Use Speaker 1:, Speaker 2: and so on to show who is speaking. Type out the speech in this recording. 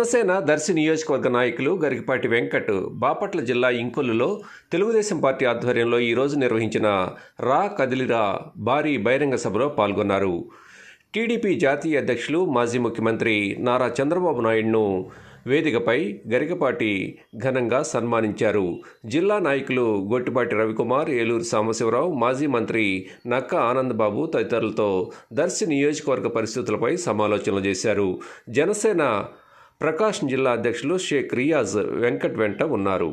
Speaker 1: జనసేన దర్శి నియోజకవర్గ నాయకులు గరికపాటి వెంకట్ బాపట్ల జిల్లా ఇంకొల్లులో తెలుగుదేశం పార్టీ ఆధ్వర్యంలో ఈరోజు నిర్వహించిన రా కదిలిరా భారీ బహిరంగ సభలో పాల్గొన్నారు. టీడీపీ జాతీయ అధ్యక్షులు మాజీ ముఖ్యమంత్రి నారా చంద్రబాబు నాయుడును వేదికపై గరికపాటి ఘనంగా సన్మానించారు. జిల్లా నాయకులు గొట్టిపాటి రవికుమార్ ఏలూరు సాంబశివరావు మాజీ మంత్రి నక్క ఆనందబాబు తదితరులతో దర్శి నియోజకవర్గ పరిస్థితులపై సమాలోచనలు చేశారు. జనసేన ప్రకాశం జిల్లా అధ్యక్షులు షేక్ రియాజ్ వెంకట్ వెంట ఉన్నారు.